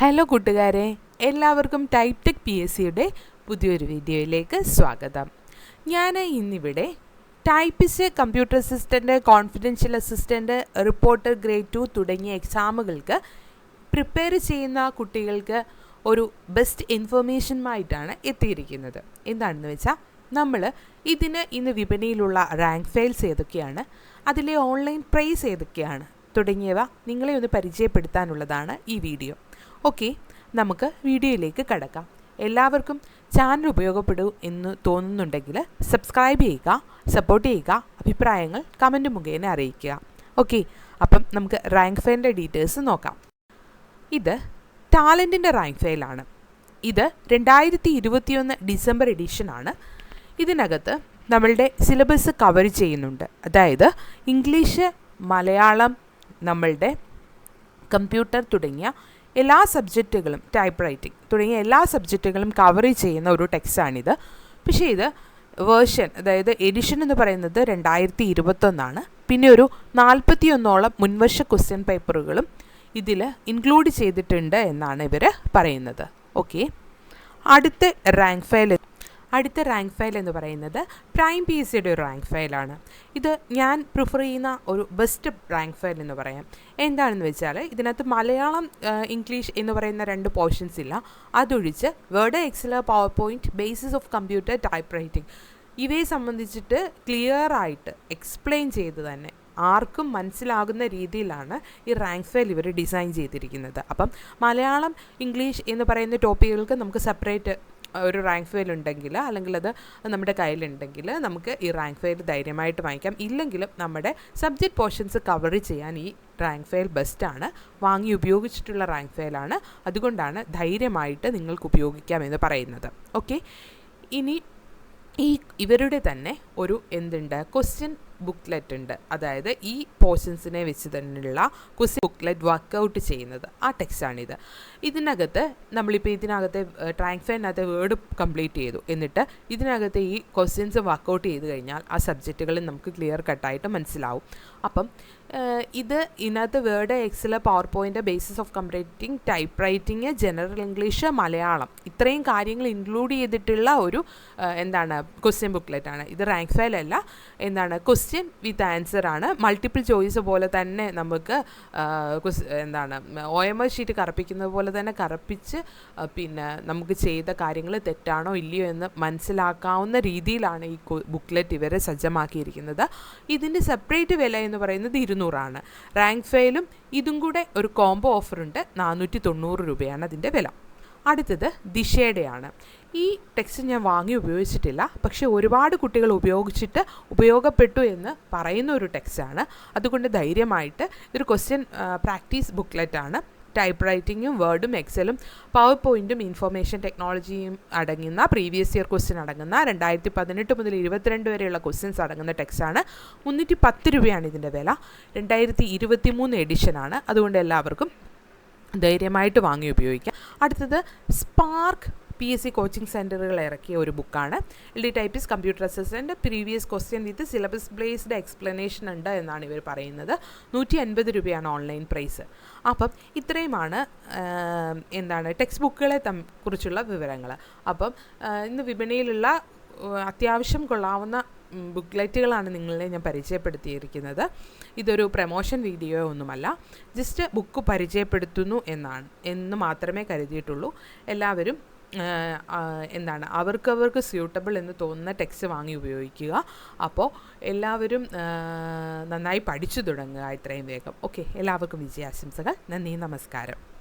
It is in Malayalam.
ഹലോ കൂട്ടുകാരെ. എല്ലാവർക്കും ടൈപ്പ് ടെക് പി എസ് സിയുടെ പുതിയൊരു വീഡിയോയിലേക്ക് സ്വാഗതം. ഞാൻ ഇന്നിവിടെ typist computer assistant confidential assistant reporter grade two തുടങ്ങിയ എക്സാമുകൾക്ക് പ്രിപ്പയർ ചെയ്യുന്ന കുട്ടികൾക്ക് ഒരു ബെസ്റ്റ് ഇൻഫർമേഷനുമായിട്ടാണ് എത്തിയിരിക്കുന്നത്. എന്താണെന്ന് വെച്ചാൽ നമ്മൾ ഇതിന് ഇന്ന് വിപണിയിലുള്ള റാങ്ക് ഫയൽസ് ഏതൊക്കെയാണ് അതിലെ ഓൺലൈൻ പ്രൈസ് ഏതൊക്കെയാണ് തുടങ്ങിയവ നിങ്ങളെ ഒന്ന് പരിചയപ്പെടുത്താനുള്ളതാണ് ഈ വീഡിയോ. ഓക്കെ നമുക്ക് വീഡിയോയിലേക്ക് കടക്കാം. എല്ലാവർക്കും ചാനൽ ഉപയോഗപ്പെടൂ എന്ന് തോന്നുന്നുണ്ടെങ്കിൽ സബ്സ്ക്രൈബ് ചെയ്യുക സപ്പോർട്ട് ചെയ്യുക അഭിപ്രായങ്ങൾ കമന്റ് മുഖേന അറിയിക്കുക. ഓക്കെ അപ്പം നമുക്ക് റാങ്ക് ഫയലിന്റെ ഡീറ്റെയിൽസ് നോക്കാം. ഇത് ടാലന്റിന്റെ റാങ്ക് ഫയലാണ് ഇത് രണ്ടായിരത്തി ഇരുപത്തിയൊന്ന് ഡിസംബർ എഡിഷനാണ് ഇതിനകത്ത് നമ്മളുടെ സിലബസ് കവർ ചെയ്യുന്നുണ്ട്. അതായത് ഇംഗ്ലീഷ് മലയാളം നമ്മളുടെ കമ്പ്യൂട്ടർ തുടങ്ങിയ എല്ലാ സബ്ജക്റ്റുകളും ടൈപ്പ് റൈറ്റിംഗ് തുടങ്ങിയ എല്ലാ സബ്ജക്റ്റുകളും കവർ ചെയ്യുന്ന ഒരു ടെക്സ്റ്റാണിത് പക്ഷേ ഇത് വേർഷൻ അതായത് എഡിഷൻ എന്ന് പറയുന്നത് രണ്ടായിരത്തി ഇരുപത്തൊന്നാണ് പിന്നെ ഒരു നാൽപ്പത്തിയൊന്നോളം മുൻവർഷ ക്വസ്റ്റ്യൻ പേപ്പറുകളും ഇതിൽ ഇൻക്ലൂഡ് ചെയ്തിട്ടുണ്ട് എന്നാണ് ഇവർ പറയുന്നത്. ഓക്കെ അടുത്ത റാങ്ക് ഫയൽ അടുത്ത റാങ്ക് ഫയൽ എന്ന് പറയുന്നത് പ്രൈം പി എസ് സിയുടെ ഒരു റാങ്ക് ഫയലാണ് ഇത് ഞാൻ പ്രിഫർ ചെയ്യുന്ന ഒരു ബെസ്റ്റ് റാങ്ക് ഫയൽ എന്ന് പറയാം. എന്താണെന്ന് വെച്ചാൽ ഇതിനകത്ത് മലയാളം ഇംഗ്ലീഷ് എന്ന് പറയുന്ന രണ്ട് പോർഷൻസ് ഇല്ല. അതൊഴിച്ച് word excel power point basis of computer type writing ഇവയെ സംബന്ധിച്ചിട്ട് ക്ലിയർ ആയിട്ട് എക്സ്പ്ലെയിൻ ചെയ്ത് തന്നെ ആർക്കും മനസ്സിലാകുന്ന രീതിയിലാണ് ഈ റാങ്ക് ഫയൽ ഇവർ ഡിസൈൻ ചെയ്തിരിക്കുന്നത്. അപ്പം മലയാളം ഇംഗ്ലീഷ് എന്ന് പറയുന്ന ടോപ്പിക്കുകൾക്ക് നമുക്ക് സെപ്പറേറ്റ് ഒരു റാങ്ക് ഫയൽ ഉണ്ടെങ്കിൽ അല്ലെങ്കിൽ അത് നമ്മുടെ കയ്യിലുണ്ടെങ്കിൽ നമുക്ക് ഈ റാങ്ക് ഫയൽ ധൈര്യമായിട്ട് വാങ്ങിക്കാം. ഇല്ലെങ്കിലും നമ്മുടെ സബ്ജക്റ്റ് പോർഷൻസ് കവർ ചെയ്യാൻ ഈ റാങ്ക് ഫയൽ ബെസ്റ്റാണ് വാങ്ങി ഉപയോഗിച്ചിട്ടുള്ള റാങ്ക് ഫയലാണ് അതുകൊണ്ടാണ് ധൈര്യമായിട്ട് നിങ്ങൾക്ക് ഉപയോഗിക്കാമെന്ന് പറയുന്നത്. ഓക്കെ ഇനി ഈ ഇവരുടെ തന്നെ ഒരു എന്തുണ്ട്? ക്വസ്റ്റ്യൻ ബുക്ക്ലെറ്റ് ഉണ്ട്. അതായത് ഈ പോർഷൻസിനെ വെച്ച് തന്നെയുള്ള ക്വസ്റ്റ്യൻ ബുക്ക്ലെറ്റ് വർക്കൗട്ട് ചെയ്യുന്നത്. ആ ടെക്സ്റ്റാണിത്. ഇതിനകത്ത് നമ്മളിപ്പോൾ ഇതിനകത്തെ ട്രാൻസ്ഫറിനകത്തെ വേർഡ് കംപ്ലീറ്റ് ചെയ്തു. എന്നിട്ട് ഇതിനകത്തെ ഈ ക്വസ്റ്റ്യൻസ് വർക്കൗട്ട് ചെയ്ത് കഴിഞ്ഞാൽ ആ സബ്ജക്റ്റുകൾ നമുക്ക് ക്ലിയർ കട്ടായിട്ട് മനസ്സിലാവും. അപ്പം ഇത് ഇതിനകത്ത് word excel power point basis of completing type writing general English Malayalam ഇത്രയും കാര്യങ്ങൾ ഇൻക്ലൂഡ് ചെയ്തിട്ടുള്ള ഒരു എന്താണ് ക്വസ്റ്റ്യൻ ബുക്ക്ലെറ്റ് ആണ്. ഇത് റാങ്ക് ഫയൽ അല്ല. എന്താണ് ക്വസ്റ്റ്യൻ വിത്ത് ആൻസർ ആണ്. മൾട്ടിപ്പിൾ ചോയ്സ് പോലെ തന്നെ നമുക്ക് എന്താണ് ഒ എം എസ് ഷീറ്റ് കറപ്പിക്കുന്നത് പോലെ തന്നെ കറപ്പിച്ച് പിന്നെ നമുക്ക് ചെയ്ത കാര്യങ്ങൾ തെറ്റാണോ ഇല്ലയോ എന്ന് മനസ്സിലാക്കാവുന്ന രീതിയിലാണ് ഈ ബുക്ക്ലെറ്റ് ഇവരെ സജ്ജമാക്കിയിരിക്കുന്നത്. ഇതിന്റെ സെപ്പറേറ്റ് വില എന്ന് പറയുന്നത് ഇരുന്നൂറാണ്. റാങ്ക് ഫെയിലും ഇതും കൂടെ ഒരു കോംബോ ഓഫറുണ്ട്. നാനൂറ്റി തൊണ്ണൂറ് രൂപയാണ് അതിന്റെ വില. അടുത്തത് ദിശയുടെയാണ്. ഈ ടെക്സ്റ്റ് ഞാൻ വാങ്ങി ഉപയോഗിച്ചിട്ടില്ല. പക്ഷേ ഒരുപാട് കുട്ടികൾ ഉപയോഗിച്ചിട്ട് ഉപയോഗപ്പെട്ടു എന്ന് പറയുന്ന ഒരു ടെക്സ്റ്റാണ്. അതുകൊണ്ട് ധൈര്യമായിട്ട് ഇതൊരു ക്വസ്റ്റ്യൻ പ്രാക്ടീസ് ബുക്ക്ലെറ്റ് ആണ് ടൈപ്പ് റൈറ്റിങ്ങും വേർഡും എക്സലും പവർ പോയിന്റും ഇൻഫർമേഷൻ ടെക്നോളജിയും അടങ്ങുന്ന പ്രീവിയസ് ഇയർ ക്വസ്റ്റ്യൻ അടങ്ങുന്ന രണ്ടായിരത്തി പതിനെട്ട് മുതൽ ഇരുപത്തിരണ്ട് വരെയുള്ള ക്വസ്റ്റ്യൻസ് അടങ്ങുന്ന ടെക്സ്റ്റാണ്. മുന്നൂറ്റി പത്ത് രൂപയാണ് ഇതിന്റെ വില. രണ്ടായിരത്തി ഇരുപത്തി മൂന്ന് എഡിഷനാണ് അതുകൊണ്ട് എല്ലാവർക്കും ധൈര്യമായിട്ട് വാങ്ങി ഉപയോഗിക്കാം. അടുത്തത് Spark P S C coaching സെന്ററുകൾ ഇറക്കിയ ഒരു ബുക്കാണ് L D typist computer assistant previous question with syllabus based explanation ഉണ്ട് എന്നാണ് ഇവർ പറയുന്നത്. നൂറ്റി അൻപത് രൂപയാണ് ഓൺലൈൻ പ്രൈസ് അപ്പം ഇത്രയുമാണ് എന്താണ് ടെക്സ്റ്റ് ബുക്കുകളെ കുറിച്ചുള്ള വിവരങ്ങൾ അപ്പം ഇന്ന് വിപണിയിലുള്ള അത്യാവശ്യം കൊള്ളാവുന്ന ബുക്ക്ലെറ്റുകളാണ് നിങ്ങളെ ഞാൻ പരിചയപ്പെടുത്തിയിരിക്കുന്നത്. ഇതൊരു പ്രമോഷൻ വീഡിയോ ഒന്നുമല്ല. ജസ്റ്റ് ബുക്ക് പരിചയപ്പെടുത്തുന്നു എന്നാണ് എന്ന് മാത്രമേ കരുതിയിട്ടുള്ളൂ. എല്ലാവരും എന്താണ് അവർക്കവർക്ക് സ്യൂട്ടബിൾ എന്ന് തോന്നുന്ന ടെക്സ്റ്റ് വാങ്ങി ഉപയോഗിക്കുക. അപ്പോൾ എല്ലാവരും നന്നായി പഠിച്ചു തുടങ്ങുക ഇത്രയും വേഗം. ഓക്കെ എല്ലാവർക്കും വിജയാശംസകൾ. നന്ദി നമസ്കാരം.